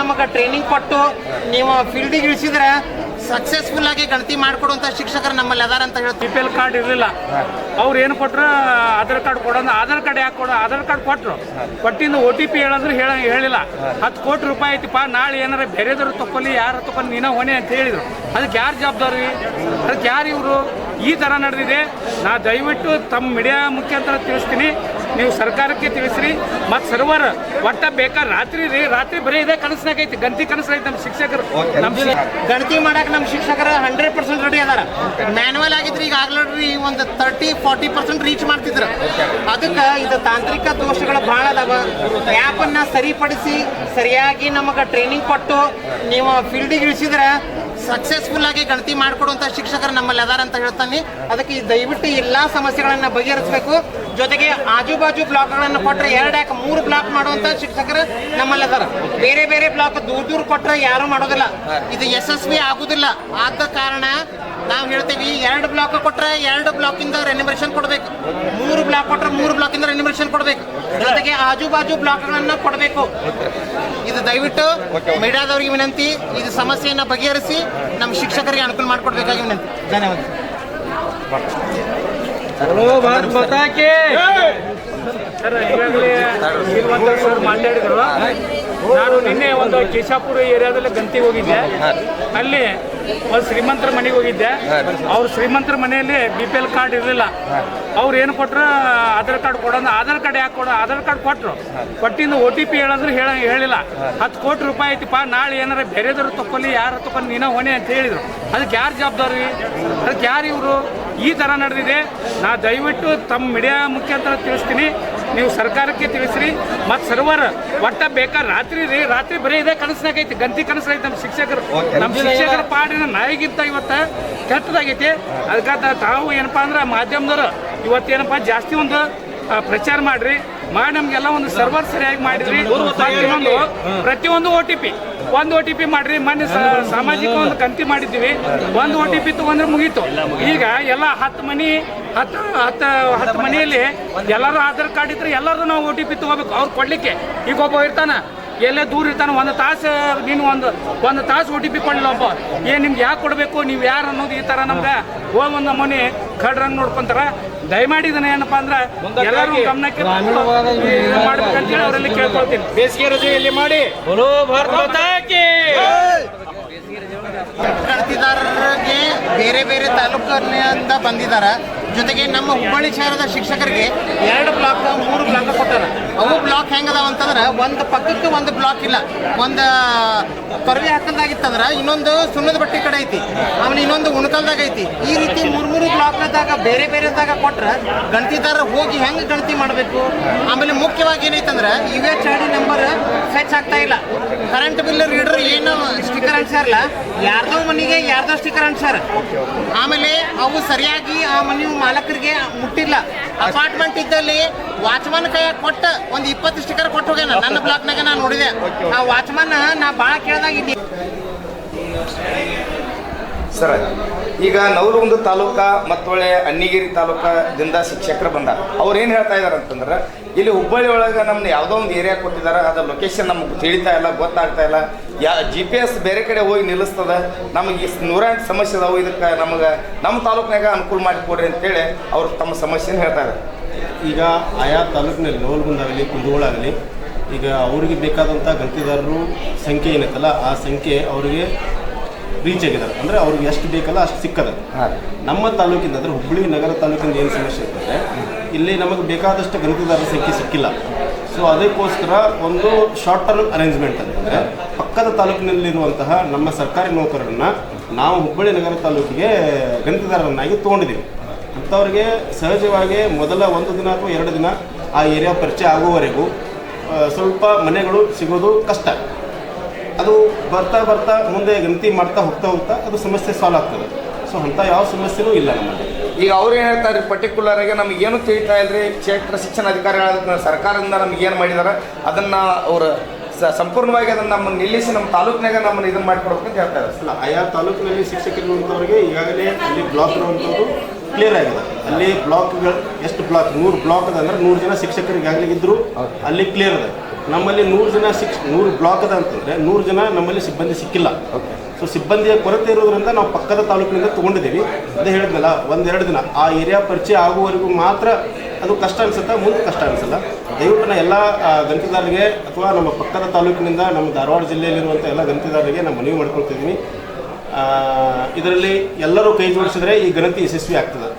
ನಮಗೆ ಟ್ರೈನಿಂಗ್ ಕೊಟ್ಟು ನೀವು ಫೀಲ್ಡಿಗೆ ಇಳಿಸಿದ್ರೆ ಸಕ್ಸಸ್ಫುಲ್ ಆಗಿ ಗಣತಿ ಮಾಡಿಕೊಡುವಂಥ ಶಿಕ್ಷಕರು ನಮ್ಮಲ್ಲಿ ಅದಾರ ಅಂತ ಹೇಳಿ ಬಿ ಪಿ ಎಲ್ ಕಾರ್ಡ್ ಇರಲಿಲ್ಲ. ಅವ್ರು ಏನು ಕೊಟ್ಟರು ಆಧಾರ್ ಕಾರ್ಡ್ ಕೊಡೋದು ಆಧಾರ್ ಕಾರ್ಡ್ ಯಾಕೆ ಕೊಡೋ ಆಧಾರ್ ಕಾರ್ಡ್ ಕೊಟ್ಟರು ಕೊಟ್ಟಿಂದ ಒ ಟಿ ಪಿ ಹೇಳಂದ್ರೆ ಹೇಳ ಹೇಳಿಲ್ಲ. ಹತ್ತು ಕೋಟಿ ರೂಪಾಯಿ ಐತಿಪ್ಪ. ನಾಳೆ ಏನಾರ ಬೇರೆದವ್ರು ತಗೊಳ್ಳಿ ಯಾರು ತಗೊಂಡು ನೀನ ಹೊಣೆ ಅಂತ ಹೇಳಿದರು. ಅದಕ್ಕೆ ಯಾರು ಜವಾಬ್ದಾರಿ? ಅದಕ್ಕೆ ಯಾರು ಇವರು? ಈ ಥರ ನಡೆದಿದೆ. ನಾ ದಯವಿಟ್ಟು ತಮ್ಮ ಮೀಡಿಯಾ ಮುಖ್ಯಾಂತರ ತಿಳಿಸ್ತೀನಿ. ನೀವು ಸರ್ಕಾರಕ್ಕೆ ತಿಳಿಸ್ರಿ ಮತ್ತು ಸರ್ವರ್ ಒಟ್ಟ ಬೇಕಾ ರಾತ್ರಿ ರೀ ರಾತ್ರಿ ಬರೀ ಇದೇ ಗಣತಿ ಗಂತಿ ಕನಸ್ನಾಗೈತಿ ನಮ್ಮ ಶಿಕ್ಷಕರು. ನಮ್ಮ ಗಣತಿ ಮಾಡಕ್ಕೆ ನಮ್ಮ ಶಿಕ್ಷಕರು ಹಂಡ್ರೆಡ್ ಪರ್ಸೆಂಟ್ ರೆಡಿ ಅದಾರ. ಮ್ಯಾನ್ಯಲ್ ಆಗಿದ್ರೆ ಈಗ ಆಗ್ಲಡ್ರಿ ಒಂದು ತರ್ಟಿ ಫಾರ್ಟಿ ಪರ್ಸೆಂಟ್ ರೀಚ್ ಮಾಡ್ತಿದ್ರು. ಅದಕ್ಕೆ ಇದು ತಾಂತ್ರಿಕ ದೋಷಗಳು ಭಾಳ ಅದಾವ. ಆ್ಯಪನ್ನು ಸರಿಪಡಿಸಿ ಸರಿಯಾಗಿ ನಮಗೆ ಟ್ರೈನಿಂಗ್ ಕೊಟ್ಟು ನೀವು ಫೀಲ್ಡಿಗೆ ಇಳಿಸಿದ್ರೆ ಸಕ್ಸಸ್ಫುಲ್ ಆಗಿ ಗಣತಿ ಮಾಡಿಕೊಡುವಂತ ಶಿಕ್ಷಕರು ನಮ್ಮಲ್ಲಿ ಅದಾರ ಅಂತ ಹೇಳ್ತಾನೆ. ಅದಕ್ಕೆ ಈ ದಯವಿಟ್ಟು ಎಲ್ಲಾ ಸಮಸ್ಯೆಗಳನ್ನು ಬಗೆಹರಿಸಬೇಕು. ಜೊತೆಗೆ ಆಜು ಬಾಜು ಬ್ಲಾಕ್ಗಳನ್ನು ಕೊಟ್ಟರೆ ಎರಡು ಯಾಕೆ ಮೂರು ಬ್ಲಾಕ್ ಮಾಡುವಂತ ಶಿಕ್ಷಕರು ನಮ್ಮಲ್ಲಿ ಅದಾರ. ಬೇರೆ ಬೇರೆ ಬ್ಲಾಕ್ ದೂರ ದೂರ ಕೊಟ್ಟರೆ ಯಾರು ಮಾಡೋದಿಲ್ಲ. ಇದು ಯಶಸ್ವಿ ಆಗುದಿಲ್ಲ. ಆದ ಕಾರಣ ನಾವು ಹೇಳ್ತೀವಿ ಎರಡು ಬ್ಲಾಕ್ ಕೊಟ್ಟರೆ ಎರಡು ಬ್ಲಾಕಿಂದ ರೆನಿಮರೇಷನ್ ಕೊಡಬೇಕು. ಮೂರು ಬ್ಲಾಕ್ ಕೊಟ್ಟರೆ ಮೂರು ಬ್ಲಾಕಿಂದ ರೆನಿಮರೇಷನ್ ಕೊಡಬೇಕು. ಜೊತೆಗೆ ಆಜು ಬಾಜು ಬ್ಲಾಕ್ಗಳನ್ನು ಕೊಡಬೇಕು. ಇದು ದಯವಿಟ್ಟು ಮೀಡಿಯಾದವರಿಗೆ ವಿನಂತಿ ಇದು ಸಮಸ್ಯೆಯನ್ನು ಬಗೆಹರಿಸಿ ನಮ್ಮ ಶಿಕ್ಷಕರಿಗೆ ಅನುಕೂಲ ಮಾಡಿಕೊಡ್ಬೇಕಾಗಿ ವಿನಂತಿ. ಧನ್ಯವಾದ. ಸರ್ ಈಗಾಗಲೇ ಸರ್ ಮಾತಾಡಿದ್ರು. ನಾನು ನಿನ್ನೆ ಒಂದು ಕೇಶಾಪುರ ಏರಿಯಾದಲ್ಲಿ ಗಂತಿಗೆ ಹೋಗಿದ್ದೆ. ಅಲ್ಲಿ ಶ್ರೀಮಂತರ ಮನೆಗೆ ಹೋಗಿದ್ದೆ. ಅವ್ರು ಶ್ರೀಮಂತರ ಮನೆಯಲ್ಲಿ ಬಿ ಪಿ ಎಲ್ ಕಾರ್ಡ್ ಇರಲಿಲ್ಲ. ಅವ್ರು ಏನು ಕೊಟ್ಟರು ಆಧಾರ್ ಕಾರ್ಡ್ ಕೊಡೋಣ, ಆಧಾರ್ ಕಾರ್ಡ್ ಯಾಕೆ ಕೊಡೋ, ಆಧಾರ್ ಕಾರ್ಡ್ ಕೊಟ್ಟರು ಕೊಟ್ಟಿಂದ ಒ ಟಿ ಪಿ ಹೇಳಂದ್ರೆ, ಹೇಳ, ಹೇಳಿಲ್ಲ. ಹತ್ತು ಕೋಟಿ ರೂಪಾಯಿ ಐತಿಪ್ಪ, ನಾಳೆ ಏನಾರ ಬೇರೆದವ್ರು ತಗೊಳ್ಳಿ ಯಾರು ತಗೊಂಡು ನೀನೋ ಹೊಣೆ ಅಂತ ಹೇಳಿದರು. ಅದಕ್ಕೆ ಯಾರು ಜವಾಬ್ದಾರಿ? ಅದಕ್ಕೆ ಯಾರು ಇವರು? ಈ ಥರ ನಡೆದಿದೆ. ನಾ ದಯವಿಟ್ಟು ತಮ್ಮ ಮೀಡಿಯಾ ಮುಖ್ಯಂತರ ತಿಳಿಸ್ತೀನಿ. ನೀವು ಸರ್ಕಾರಕ್ಕೆ ತಿಳಿಸ್ರಿ. ಮತ್ತು ಸರ್ವರ್ ಒಟ್ಟ ಬೇಕಾ ರಾತ್ರಿ ರೀ ರಾತ್ರಿ ಬರೀ ಇದೇ ಕನಸ್ನಾಗೈತಿ ಗಂತಿ ಕನಸಾಗೈತಿ ನಮ್ಮ ಶಿಕ್ಷಕರು. ನಮ್ಮ ಶಿಕ್ಷಕರ ಪಾಡಿನ ನಾಯಿಗಿಂತ ಇವತ್ತು ಕೆಟ್ಟದಾಗೈತಿ. ಅದಕ್ಕೆ ತಾವು ಏನಪ್ಪಾ ಅಂದ್ರೆ ಮಾಧ್ಯಮದವರು ಇವತ್ತೇನಪ್ಪ ಜಾಸ್ತಿ ಒಂದು ಪ್ರಚಾರ ಮಾಡ್ರಿ. ಮಾಡಿ ನಮಗೆಲ್ಲ ಒಂದು ಸರ್ವರ್ ಸರಿಯಾಗಿ ಮಾಡಿದ್ರಿ. ಪ್ರತಿಯೊಂದು ಓ ಟಿ ಪಿ. ಒಂದು ಓ ಟಿ ಪಿ ಮಾಡ್ರಿ ಮೊನ್ನೆ ಸಾಮಾಜಿಕ ಒಂದು ಕಂತಿ ಮಾಡಿದ್ದೀವಿ. ಒಂದು ಓ ಟಿ ಪಿ ತಗೊಂಡ್ರೆ ಮುಗೀತು. ಈಗ ಎಲ್ಲ ಹತ್ತು ಮನಿ ಹತ್ತು ಹತ್ತು ಹತ್ತು ಮನೆಯಲ್ಲಿ ಎಲ್ಲರೂ ಆಧಾರ್ ಕಾರ್ಡ್ ಇದ್ರೆ ಎಲ್ಲರೂ ನಾವು ಓ ಟಿ ಪಿ ತಗೋಬೇಕು. ಅವ್ರು ಕೊಡ್ಲಿಕ್ಕೆ. ಈಗ ಒಬ್ಬ ಇರ್ತಾನ. ಎಲ್ಲೇ ದೂರ ಇರ್ತಾನೆ ಒಂದು ತಾಸು ನೀನು ಒಂದು ಒಂದು ತಾಸು ಓ ಟಿ ಪಿ ಕೊಡಲಿಲ್ಲ ಒಬ್ಬ. ಏನ್ ನಿಮ್ಗೆ ಯಾಕೆ ಕೊಡಬೇಕು ನೀವು ಯಾರು ಅನ್ನೋದು ಈ ಥರ ನಮ್ಗೆ ಹೋಗಿ ಒಂದು ಮನೆ ಕಡ್ರಂಗ್ ನೋಡ್ಕೊಂತಾರೆ. ದಯಮಾಡಿ ಇದನ್ನ ಏನಪ್ಪ ಅಂದ್ರೆ ಎಲ್ಲರೂ ಗಮನಕ್ಕೆ ಮಾಡ್ಬೇಕಂತೇಳಿ ಅವರಲ್ಲಿ ಕೇಳ್ಕೊಳ್ತೀನಿ. ಬೇಸಿಗೆ ರಜೆಯಲ್ಲಿ ಮಾಡಿ? ಬೇರೆ ಬೇರೆ ತಾಲೂಕಿನಿಂದ ಬಂದಿದ್ದಾರೆ. ಜೊತೆಗೆ ನಮ್ಮ ಹುಬ್ಬಳ್ಳಿ ಶಹರದ ಶಿಕ್ಷಕರಿಗೆ ಎರಡು ಬ್ಲಾಕ್ ಮೂರು ಬ್ಲಾಕ್ ಕೊಟ್ಟಾರ. ಅವು ಬ್ಲಾಕ್ ಹೆಂಗದಾವ ಅಂತಂದ್ರೆ ಒಂದು ಪಕ್ಕಕ್ಕೆ ಒಂದು ಬ್ಲಾಕ್ ಇಲ್ಲ. ಒಂದು ಕೊರವೆ ಹಾಕಲ್ದಾಗಿತ್ತಂದ್ರೆ ಇನ್ನೊಂದು ಸುಣ್ಣದ ಬಟ್ಟೆ ಕಡೆ ಐತಿ. ಆಮೇಲೆ ಇನ್ನೊಂದು ಉಣಕಲ್ದಾಗ ಐತಿ. ಈ ರೀತಿ ಮೂರು ಮೂರು ಬ್ಲಾಕ್ನದಾಗ ಬೇರೆ ಬೇರೆದಾಗ ಕೊಟ್ರೆ ಗಣತಿದಾರ ಹೋಗಿ ಹೆಂಗೆ ಗಣತಿ ಮಾಡಬೇಕು? ಆಮೇಲೆ ಮುಖ್ಯವಾಗಿ ಏನೈತಂದ್ರೆ ಇವೇ ಚಾಡಿ ನಂಬರ್ ಫೆಚ್ ಆಗ್ತಾ ಇಲ್ಲ. ಕರೆಂಟ್ ಬಿಲ್ ರೀಡರ್ ಏನು ಸ್ಟಿಕ್ಕರ್ ಅನ್ಸಾರಲ್ಲ ಯಾರ್ದೋ ಮನೆಗೆ ಯಾರ್ದೋ ಸ್ಟಿಕ್ಕರ್ ಅನ್ಸಾರ ಆಮೇಲೆ ಅವು ಸರಿಯಾಗಿ ಆ ಮನೆ ಮಾಲಕರಿಗೆ ಮುಟ್ಟಿಲ್ಲ. ಅಪಾರ್ಟ್ಮೆಂಟ್ ಇದ್ದಲ್ಲಿ ವಾಚ್ಮನ್ ಕೈ ಕೊಟ್ಟ ಒಂದು ಇಪ್ಪತ್ತು ಸ್ಟಿಕರ್ ಕೊಟ್ಟು ಹೋಗ್ಯಾನ. ನನ್ನ ಬ್ಲಾಕ್ನಾಗ ನಾನು ನೋಡಿದೆ. ಆ ವಾಚ್ಮನ್ ನಾ ಭಾಳ ಕೇಳ್ದಾಗ ಸರ್ ಈಗ ನವಲಗುಂದ ತಾಲೂಕ ಮತ್ತೊಳ್ಳೆ ಅನ್ನಿಗಿರಿ ತಾಲೂಕದಿಂದ ಶಿಕ್ಷಕರು ಬಂದಾರ. ಅವ್ರು ಏನು ಹೇಳ್ತಾ ಇದ್ದಾರೆ ಅಂತಂದ್ರೆ, ಇಲ್ಲಿ ಹುಬ್ಬಳ್ಳಿ ಒಳಗೆ ನಮ್ಮನ್ನ ಯಾವುದೋ ಒಂದು ಏರಿಯಾ ಕೊಟ್ಟಿದ್ದಾರೆ ಅದರ ಲೊಕೇಶನ್ ನಮಗೆ ತಿಳಿತಾ ಇಲ್ಲ, ಗೊತ್ತಾಗ್ತಾ ಇಲ್ಲ. ಯಾ ಜಿ ಪಿ ಎಸ್ ಬೇರೆ ಕಡೆ ಹೋಗಿ ನಿಲ್ಲಿಸ್ತದೆ, ನಮಗೆ ಈ ನೂರ ಎಂಟು ಸಮಸ್ಯೆ ಅದಾವು, ಇದಕ್ಕೆ ನಮಗೆ ನಮ್ಮ ತಾಲೂಕಿನಾಗ ಅನುಕೂಲ ಮಾಡಿಕೊಡ್ರಿ ಅಂತೇಳಿ ಅವ್ರು ತಮ್ಮ ಸಮಸ್ಯೆನ ಹೇಳ್ತಾ ಇದ್ದಾರೆ ಈಗ ಆಯಾ ತಾಲೂಕಿನಲ್ಲಿ ನವಲಗುಂದಾಗಲಿ, ಕುಂದಗೋಳಾಗಲಿ, ಈಗ ಅವರಿಗೆ ಬೇಕಾದಂಥ ಗಂತಿದಾರರು ಸಂಖ್ಯೆ ಏನೈತಲ್ಲ, ಆ ಸಂಖ್ಯೆ ಅವರಿಗೆ ರೀಚ್ ಆಗಿದ್ದಾರೆ. ಅಂದರೆ ಅವ್ರಿಗೆ ಎಷ್ಟು ಬೇಕಲ್ಲ ಅಷ್ಟು ಸಿಕ್ಕದ. ನಮ್ಮ ತಾಲೂಕಿಂದ ಅಂದರೆ ಹುಬ್ಬಳ್ಳಿ ನಗರ ತಾಲೂಕಿಂದ ಏನು ಸಮಸ್ಯೆ ಇರ್ತದೆ ಇಲ್ಲಿ ನಮಗೆ ಬೇಕಾದಷ್ಟು ಗಣಿತದಾರರ ಸಂಖ್ಯೆ ಸಿಕ್ಕಿಲ್ಲ. ಸೊ ಅದಕ್ಕೋಸ್ಕರ ಒಂದು ಶಾರ್ಟ್ ಟರ್ಮ್ ಅರೇಂಜ್ಮೆಂಟ್ ಅಂತಂದರೆ ಪಕ್ಕದ ತಾಲೂಕಿನಲ್ಲಿರುವಂತಹ ನಮ್ಮ ಸರ್ಕಾರಿ ನೌಕರರನ್ನ ನಾವು ಹುಬ್ಬಳ್ಳಿ ನಗರ ತಾಲೂಕಿಗೆ ಗಣಿತದಾರರನ್ನಾಗಿ ತೊಗೊಂಡಿದ್ದೀವಿ. ಅಂಥವ್ರಿಗೆ ಸಹಜವಾಗಿ ಮೊದಲ ಒಂದು ದಿನ ಅಥವಾ ಎರಡು ದಿನ ಆ ಏರಿಯಾ ಪರಿಚಯ ಆಗುವವರೆಗೂ ಸ್ವಲ್ಪ ಮನೆಗಳು ಸಿಗೋದು ಕಷ್ಟ. ಅದು ಬರ್ತಾ ಬರ್ತಾ ಮುಂದೆ ಗಣತಿ ಮಾಡ್ತಾ ಹೋಗ್ತಾ ಹೋಗ್ತಾ ಅದು ಸಮಸ್ಯೆ ಸಾಲ್ವ್ ಆಗ್ತದೆ. ಸೊ ಅಂಥ ಯಾವ ಸಮಸ್ಯೆನೂ ಇಲ್ಲ ನಮ್ಮಲ್ಲಿ. ಈಗ ಅವ್ರು ಏನು ಹೇಳ್ತಾರೆ ಪರ್ಟಿಕ್ಯುಲರ್ ಆಗಿ ನಮ್ಗೆ ಏನು ತಿಳಿತಾ ಇಲ್ರಿ? ಕ್ಷೇತ್ರ ಶಿಕ್ಷಣ ಅಧಿಕಾರಿಗಳ ಸರ್ಕಾರದಿಂದ ನಮ್ಗೆ ಏನು ಮಾಡಿದಾರೆ? ಅದನ್ನ ಅವರು ಸ- ಸಂಪೂರ್ಣವಾಗಿ ಅದನ್ನು ನಮ್ಮ ನಿಲ್ಲಿಸಿ ನಮ್ಮ ತಾಲೂಕಿನಾಗ ನಮ್ಮನ್ನ ಇದನ್ನ ಮಾಡಿಕೊಡ್ಬೇಕು ಅಂತ ಹೇಳ್ತಾರೆ ಅಲ್ಲ ಆಯಾ ತಾಲೂಕಿನಲ್ಲಿ ಶಿಕ್ಷಕರಿರುವಂಥವ್ರಿಗೆ ಈಗಾಗಲೇ ಅಲ್ಲಿ ಬ್ಲಾಕ್ ಇರುವಂಥದ್ದು ಕ್ಲಿಯರ್ ಆಗಿದೆ. ಅಲ್ಲಿ ಬ್ಲಾಕ್ಗಳು ಎಷ್ಟು ಬ್ಲಾಕ್ ನೂರು ಬ್ಲಾಕ್ ಅದ ಅಂದ್ರೆ ನೂರು ಜನ ಶಿಕ್ಷಕರಿಗೆ ಈಗಾಗಲೇ ಇದ್ರು. ಅಲ್ಲಿ ಕ್ಲಿಯರ್ ಅದ ನಮ್ಮಲ್ಲಿ ನೂರು ಜನ ಶಿಕ್ಷ ನೂರು ಬ್ಲಾಕ್ ಅದ ಅಂತಂದರೆ ನೂರು ಜನ ನಮ್ಮಲ್ಲಿ ಸಿಬ್ಬಂದಿ ಸಿಕ್ಕಿಲ್ಲ. ಸೊ ಸಿಬ್ಬಂದಿಯ ಕೊರತೆ ಇರೋದ್ರಿಂದ ನಾವು ಪಕ್ಕದ ತಾಲೂಕಿನಿಂದ ತೊಗೊಂಡಿದ್ದೀವಿ. ಅದೇ ಹೇಳಿದ್ನಲ್ಲ ಒಂದೆರಡು ದಿನ. ಆ ಏರಿಯಾ ಪರಿಚಯ ಆಗುವವರೆಗೂ ಮಾತ್ರ ಅದು ಕಷ್ಟ ಅನಿಸುತ್ತೆ ಮುಂದೆ ಕಷ್ಟ ಅನಿಸಲ್ಲ. ದಯವಿಟ್ಟು ನಾ ಎಲ್ಲ ಗಂತಿದಾರರಿಗೆ ಅಥವಾ ನಮ್ಮ ಪಕ್ಕದ ತಾಲೂಕಿನಿಂದ ನಮ್ಮ ಧಾರವಾಡ ಜಿಲ್ಲೆಯಲ್ಲಿರುವಂಥ ಎಲ್ಲ ಗಣತಿದಾರರಿಗೆ ನಾನು ಮನವಿ ಮಾಡ್ಕೊಳ್ತಿದ್ದೀನಿ. ಇದರಲ್ಲಿ ಎಲ್ಲರೂ ಕೈ ಜೋಡಿಸಿದ್ರೆ ಈ ಗಣತಿ ಯಶಸ್ವಿ ಆಗ್ತದೆ.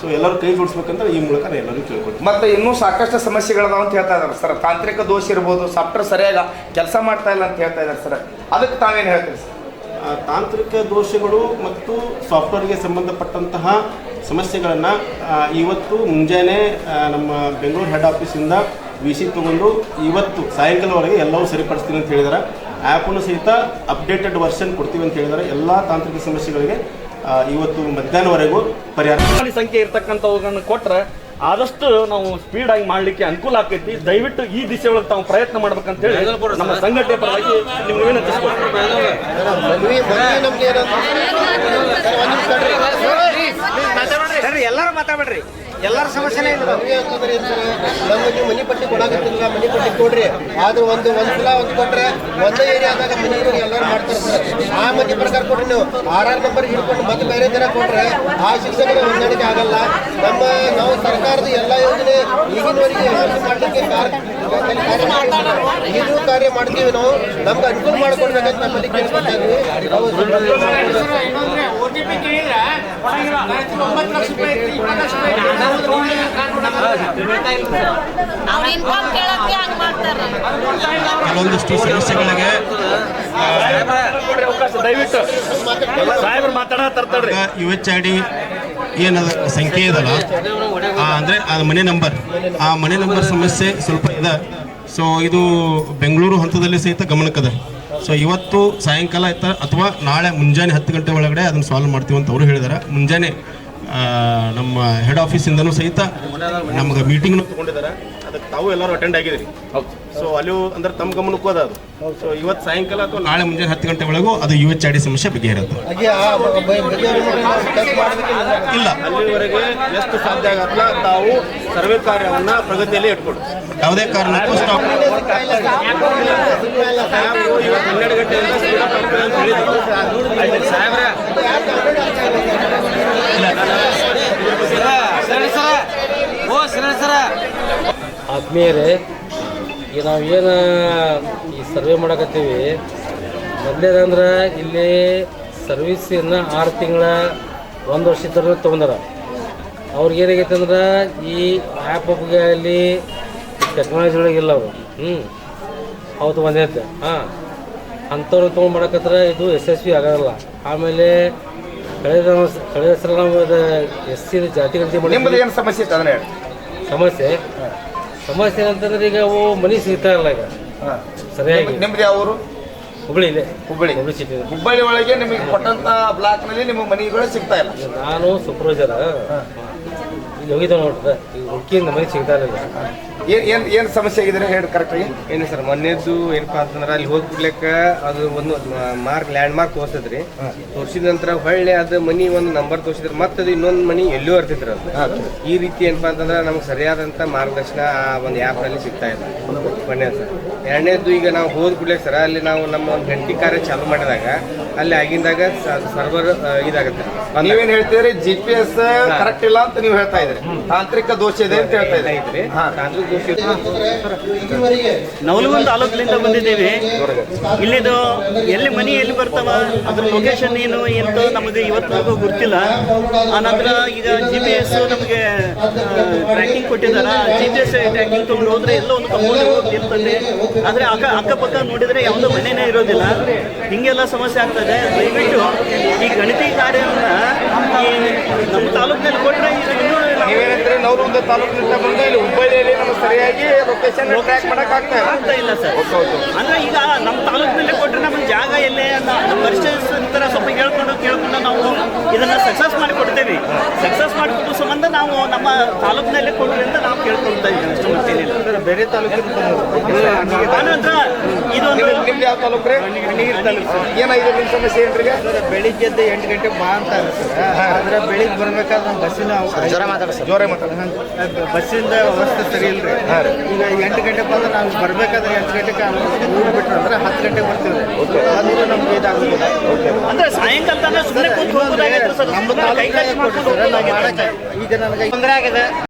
ಸೊ ಎಲ್ಲರೂ ಕೈ ಜೋಡಿಸ್ಬೇಕಂದ್ರೆ ಈ ಮೂಲಕ ನಾನು ಎಲ್ಲರಿಗೂ ಕೇಳ್ಕೊಳ್ತೀನಿ ಮತ್ತೆ ಇನ್ನೂ ಸಾಕಷ್ಟು ಸಮಸ್ಯೆಗಳದಾವ ಅಂತ ಹೇಳ್ತಾ ಇದ್ದಾರೆ ಸರ್. ತಾಂತ್ರಿಕ ದೋಷ ಇರ್ಬೋದು ಸಾಫ್ಟ್ವೇರ್ ಸರಿಯಾಗಿ ಕೆಲಸ ಮಾಡ್ತಾ ಇಲ್ಲ ಅಂತ ಹೇಳ್ತಾ ಇದ್ದಾರೆ ಸರ್. ಅದಕ್ಕೆ ತಾವೇನು ಹೇಳ್ತೀರಿ ಸರ್? ತಾಂತ್ರಿಕ ದೋಷಗಳು ಮತ್ತು ಸಾಫ್ಟ್ವೇರ್ಗೆ ಸಂಬಂಧಪಟ್ಟಂತಹ ಸಮಸ್ಯೆಗಳನ್ನು ಇವತ್ತು ಮುಂಜಾನೆ ನಮ್ಮ ಬೆಂಗಳೂರು ಹೆಡ್ ಆಫೀಸಿಂದ ವಿ ಸಿ ತಗೊಂಡು ಇವತ್ತು ಸಾಯಂಕಾಲವರೆಗೆ ಎಲ್ಲವೂ ಸರಿಪಡಿಸ್ತೀನಿ ಅಂತ ಹೇಳಿದ್ದಾರೆ ಆ್ಯಪನ್ನು ಸಹಿತ ಅಪ್ಡೇಟೆಡ್ ವರ್ಷನ್ ಕೊಡ್ತೀವಿ ಅಂತ ಹೇಳಿದ್ದಾರೆ ಎಲ್ಲ ತಾಂತ್ರಿಕ ಸಮಸ್ಯೆಗಳಿಗೆ ಇವತ್ತು ಮಧ್ಯಾಹ್ನವರೆಗೂ ಪರಿಹಾರ ಸಂಖ್ಯೆ ಇರ್ತಕ್ಕಂಥವುಗಳನ್ನ ಕೊಟ್ರೆ ಆದಷ್ಟು ನಾವು ಸ್ಪೀಡ್ ಆಗಿ ಮಾಡ್ಲಿಕ್ಕೆ ಅನುಕೂಲ ಆಕೈತಿ ದಯವಿಟ್ಟು ಈ ದಿಸೆ ಒಳಗೆ ತಾವು ಪ್ರಯತ್ನ ಮಾಡ್ಬೇಕಂತೇಳಿ ನಮ್ಮ ಸಂಘಟನೆ ಪರವಾಗಿ ನಿಮ್ಗೆ ಎಲ್ಲರೂ ಮಾತಾಡ್ಬೇಡ್ರಿ ಎಲ್ಲರ ಸಮಸ್ಯೆನೇ ಇಲ್ಲ. ನಮ್ಗೆ ನೀವು ಮನಿ ಪಟ್ಟಿ ಕೊಡಾಕತ್ತಿಲ್ಲ ಮನಿ ಪಟ್ಟಿ ಕೊಡ್ರಿ. ಆದ್ರೆ ಒಂದು ಒಂದ್ ಸಲ ಒಂದು ಕೊಟ್ರೆ ಒಂದೇ ಏರಿಯಾದಾಗ ಮನಿ ಎಲ್ಲರೂ ಮಾಡ್ತಾರೆ ಸರ್. ಆ ಮನಿ ಪ್ರಕಾರ ಕೊಡ್ರಿ ನೀವು ಆರ್ ಆರ್ ನಂಬರ್ ಹಿಡ್ಕೊಂಡು ಮತ್ತೆ ಬೇರೆ ಜನ ಕೊಟ್ರೆ ಆ ಶಿಕ್ಷಕರು ಹೊಂದಾಣಿಕೆ ಆಗಲ್ಲ. ನಮ್ಮ ನಾವು ಸರ್ಕಾರದ ಎಲ್ಲ ಯೋಜನೆ ಈಗಿನವರೆಗೆ ಯಶಸ್ವಿ ಮಾಡ್ಲಿಕ್ಕೆ. ಇದು ಕಾರ್ಯ ಮಾಡ್ತೀವಿ ನಾವು. ನಮ್ಗೆ ಅನುಕೂಲ ಮಾಡ್ಕೊಡ್ಬೇಕಂತ ನಮ್ಮಲ್ಲಿ ಕೇಳ್ಕೊತಾ ಇದ್ವಿ. ಕೆಲವೊಂದಿಷ್ಟು ಸಮಸ್ಯೆಗಳಿಗೆ ದಯವಿಟ್ಟು ಸಾಹೇಬ್ರು ಯು ಎಚ್ ಐ ಡಿ ಏನದ ಸಂಖ್ಯೆ ಇದಲ್ಲ ಅಂದರೆ ಅಂದ್ರೆ ಆ ಮನೆ ನಂಬರ್ ಆ ಮನೆ ನಂಬರ್ ಸಮಸ್ಯೆ ಸ್ವಲ್ಪ ಇದೆ. ಸೊ ಇದು ಬೆಂಗಳೂರು ಹಂತದಲ್ಲಿ ಸಹಿತ ಗಮನಕ್ಕದ. ಸೊ ಇವತ್ತು ಸಾಯಂಕಾಲ ಅಥವಾ ನಾಳೆ ಮುಂಜಾನೆ ಹತ್ತು ಗಂಟೆ ಒಳಗಡೆ ಅದನ್ನು ಸಾಲ್ವ್ ಮಾಡ್ತೀವಿ ಅಂತ ಅವರು ಹೇಳಿದಾರೆ. ಮುಂಜಾನೆ ನಮ್ಮ ಹೆಡ್ ಆಫೀಸಿಂದನೂ ಸಹಿತ ನಮ್ಗೆ ಮೀಟಿಂಗ್ನು ತಗೊಂಡಿದ್ದಾರೆ ಅದಕ್ಕೆ ತಾವು ಎಲ್ಲರೂ ಅಟೆಂಡ್ ಆಗಿದ್ದೀರಿ. ಸೊ ಅಲ್ಲಿ ಅಂದ್ರೆ ತಮ್ಮ ಗಮನಕ್ಕೂ ಅದ ಅದು. ಸೊ ಇವತ್ತು ಸಾಯಂಕಾಲ ಅಥವಾ ನಾಳೆ ಮುಂಜಾನೆ ಹತ್ತು ಗಂಟೆ ಒಳಗೂ ಅದು ಯು ಎಚ್ ಐ ಡಿ ಸಮಸ್ಯೆ ಬಗೆಹರುತ್ತೆ ಇರುತ್ತೆ ಇಲ್ಲ. ಅಲ್ಲಿವರೆಗೆ ಎಷ್ಟು ಸಾಧ್ಯ ಆಗತ್ತಲ್ಲ ತಾವು ಸರ್ವೆ ಕಾರ್ಯವನ್ನ ಪ್ರಗತಿಯಲ್ಲಿ ಇಟ್ಕೊಡು ಯಾವುದೇ ಕಾರಣಕ್ಕೂ ಸ್ಟಾಪ್ ಇವತ್ತು ಹನ್ನೆರಡು ಗಂಟೆಯಿಂದ ಅಂತ ಹೇಳಿದ್ರು. ಆತ್ಮೀಯರೇ ಈಗ ನಾವು ಏನು ಈ ಸರ್ವೆ ಮಾಡಕತ್ತೀವಿ ಮೊದಲೇದಂದ್ರೆ ಇಲ್ಲಿ ಸರ್ವಿಸನ್ನು ಆರು ತಿಂಗಳ ಒಂದು ವರ್ಷದ ತೊಗೊಂಡಾರ. ಅವ್ರಿಗೆ ಏನಾಗೈತೆ ಅಂದ್ರೆ ಈ ಆ್ಯಪ್ ಬಗ್ಗೆ ಅಲ್ಲಿ ಟೆಕ್ನಾಲಜಿ ಒಳಗಿಲ್ಲ ಅವರು. ಹ್ಞೂ ಹೌದು ಒಂದೇತೆ ಹಾಂ. ಅಂಥವ್ರು ತೊಗೊಂಡು ಮಾಡಕತ್ರ ಇದು ಯಶಸ್ವಿ ಆಗೋಲ್ಲ. ಆಮೇಲೆ ಕಳೆದ ಕಳೆದ ಸಲ ನಾವು ಎಸ್ ಸಿ ಜಾತಿ ಗಣತಿ ಮಾಡಿ ಸಮಸ್ಯೆ? ಸಮಸ್ಯೆ ಏನಂತಂದ್ರೆ ಅಂತಂದ್ರೆ ಈಗ ಅವು ಮನಿ ಸಿಗ್ತಾ ಇಲ್ಲ ಈಗ. ಸರಿಯಾಗಿ. ನಿಮ್ದು ಯಾವ ಊರು? ಹುಬ್ಳಿ ಇದೆ. ಹುಬ್ಬಳ್ಳಿ ಹುಬ್ಳಿ ಸಿಟಿ ಇದೆ. ಹುಬ್ಬಳ್ಳಿ ಒಳಗೆ ನಿಮಗೆ ಕೊಟ್ಟಂತ ಬ್ಲಾಕ್ನಲ್ಲಿ ನಿಮ್ಮ ಮನೆಗಳು ಸಿಗ್ತಾ ಇಲ್ಲ. ನಾನು ಸೂಪರ್ವೈಸರ್ ಇಲ್ಲಿ ಹೋಗಿದ್ದೆ ನೋಡ್ರಿ ಈಗ ಹುಡುಕಿಯಿಂದ ಮನೆ ಸಿಗ್ತಾ ಇಲ್ಲ ಏನ್ ಏನ್ ಏನ್ ಸಮಸ್ಯೆ ಆಗಿದ್ರೆ ಹೇಳಿ ಕರೆಕ್ಟಾಗಿ ಏನು ಸರ್ ಮೊನ್ನೆದ್ದು ಏನಪ್ಪಾ ಅಂತಂದ್ರೆ ಅಲ್ಲಿ ಹೋಗಿ ಬಿಡ್ಲಿಕ್ಕ ಅದು ಒಂದು ಮಾರ್ಕ್ ಲ್ಯಾಂಡ್ ಮಾರ್ಕ್ ತೋರಿಸಿದ್ರಿ ತೋರಿಸಿದ ನಂತರ ಹೊಳ್ಳೆ ಅದು ಮನಿ ಒಂದು ನಂಬರ್ ತೋರಿಸಿದ್ರೆ. ಮತ್ತೆ ಅದು ಇನ್ನೊಂದು ಮನಿ ಎಲ್ಲೂ ಇರ್ತಿದ್ರು ಅದು. ಈ ರೀತಿ ಏನಪ್ಪಾ ಅಂತಂದ್ರೆ ನಮ್ಗೆ ಸರಿಯಾದಂತ ಮಾರ್ಗದರ್ಶನ ಆ ಒಂದು ಆ್ಯಪ್ನಲ್ಲಿ ಸಿಗ್ತಾ ಇಲ್ಲ. ಮೊನ್ನೆ ಸರ್. ಎರಡನೇದು ಈಗ ನಾವು ಹೋದ್ ಕೂಡಲೇ ಸರ್ ಅಲ್ಲಿ ನಾವು ನಮ್ಮ ಒಂದು ಗಂಟಿ ಕಾರ್ಯ ಚಾಲು ಮಾಡಿದಾಗ ಅಲ್ಲಿ ಆಗಿಂದಾಗ ಸರ್ವರ್ ಇದಾಗುತ್ತೆ. ನೀವೇನ್ ಹೇಳ್ತಿದ್ರಿ ಜಿ ಪಿ ಎಸ್ ಕರೆಕ್ಟ್ ಇಲ್ಲ ಅಂತ ನೀವು ಹೇಳ್ತಾ ಇದ್ರಿ ತಾಂತ್ರಿಕ ದೋಷ ಇದೆ ಅಂತ ಹೇಳ್ತಾ ಇದ್ರಿ. ತಾಂತ್ರಿಕ ದೋಷ ನವಲಗುಂದ ತಾಲೂಕಿನಿಂದ ಬಂದಿದ್ದೇವೆ. ಇಲ್ಲಿದು ಎಲ್ಲಿ ಮನಿ ಎಲ್ಲಿ ಬರ್ತಾವ? ಅದ್ರ ಲೊಕೇಶನ್ ಏನು ಅಂತ ನಮಗೆ ಇವತ್ತಿನವರೆಗೂ ಗೊತ್ತಿಲ್ಲ. ಆನಂತರ ಈಗ ಜಿ ಪಿ ಎಸ್ ನಮಗೆ ಟ್ರ್ಯಾಕಿಂಗ್ ಕೊಟ್ಟಿದ್ದಾರೆ? ಜಿ ಪಿ ಎಸ್ ಟ್ರ್ಯಾಕಿಂಗ್ ತೊಗೊಂಡು ಹೋದ್ರೆ ಎಲ್ಲೋ ಒಂದು ಕಂಪೌಂಡ್ ಇರ್ತದೆ ಆದ್ರೆ ಅಕ್ಕ ಅಕ್ಕಪಕ್ಕ ನೋಡಿದ್ರೆ ಯಾವುದೋ ಮನೆಯೇ ಇರೋದಿಲ್ಲ. ಹಿಂಗೆಲ್ಲ ಸಮಸ್ಯೆ ಆಗ್ತದೆ ದಯವಿಟ್ಟು ಈ ಗಣತಿ ಕಾರ್ಯವನ್ನು ಈ ನಮ್ಮ ತಾಲೂಕಿನಲ್ಲಿ ಕೊಟ್ಟರೆ ಇದು ನೀವೇನಂದ್ರೆ ನವಲಗುಂದ ತಾಲೂಕಿನಿಂದ ಬಂದ ಇಲ್ಲಿ ಹುಬ್ಬಳ್ಳಿಯಲ್ಲಿ ನಮಗೆ ಸರಿಯಾಗಿ ಲೊಕೇಶನ್ ಟ್ರ್ಯಾಕ್ ಮಾಡಕ್ ಆಗ್ತಾ ಇಲ್ಲ. ಸರ್. ಅಂದ್ರೆ ಈಗ ನಮ್ಮ ತಾಲೂಕಿನಲ್ಲಿ ಕೊಟ್ಟರೆ ನಮ್ಮ ಜಾಗ ಎಲ್ಲೇ ಅಂತ ನಮ್ಮ ಪರಿಚಯ ಸ್ವಲ್ಪ ಕೇಳ್ಕೊಂಡು ಕೇಳ್ಕೊಂಡು ನಾವು ಇದನ್ನ ಸಕ್ಸಸ್ ಮಾಡಿ ಕೊಡ್ತೇವೆ ಸಕ್ಸಸ್ ಮಾಡಿ ಕೊಡೋ ಸಂಬಂಧ ನಾವು ನಮ್ಮ ತಾಲೂಕಿನಲ್ಲೇ ಕೊಡ್ರಿ ಅಂತ ನಾವು ಕೇಳ್ಕೊಳ್ತಾ ಇದ್ದೀವಿ ಅಷ್ಟು ಮತ್ತೇನಿಲ್ಲ ಬೇರೆ ತಾಲೂಕಿನ ಆನಂತರ ಇದೊಂದು ನಿಮ್ದು ಯಾವ ತಾಲೂಕು ರೀ? ಏನಾಗಿದೆ ನಿಮ್ಮ ಸಮಸ್ಯೆ ಏನ್ರಿ ಬೆಳಿಗ್ಗೆ ಬೆಳಿಗ್ಗೆದ್ದು ಎಂಟು ಗಂಟೆಗೆ ಬಾ ಅಂತ ಆದ್ರೆ ಬೆಳಿಗ್ಗೆ ಬರ್ಬೇಕಾದ್ರೆ ನಮ್ಮ ಬಸ್ಸಿನ ಜ್ವರ ಮಾತಾಡ ಬಸ್ಸಿಂದ ವ್ಯವಸ್ಥೆ ಸರಿ ಇಲ್ರಿ. ಈಗ ಎಂಟು ಗಂಟೆಗೆ ಬಂದ್ರೆ ನಾವು ಬರ್ಬೇಕಾದ್ರೆ ಎಂಟು ಗಂಟೆಗೆ ಊರು ಬಿಟ್ರು ಅಂದ್ರೆ ಹತ್ತು ಗಂಟೆಗೆ ಬರ್ತೀವಿ. ಅದು ನಮ್ಗೆ ಇದಾಗೋದಿಲ್ಲ. ಅಂದ್ರೆ ಸಾಯಂಕಾಲ ತಾನೇ ಸುಮ್ಮನೆ ಕೂತ್ ಈಗ ನನಗೆ ತೊಂದರೆ ಆಗಿದೆ.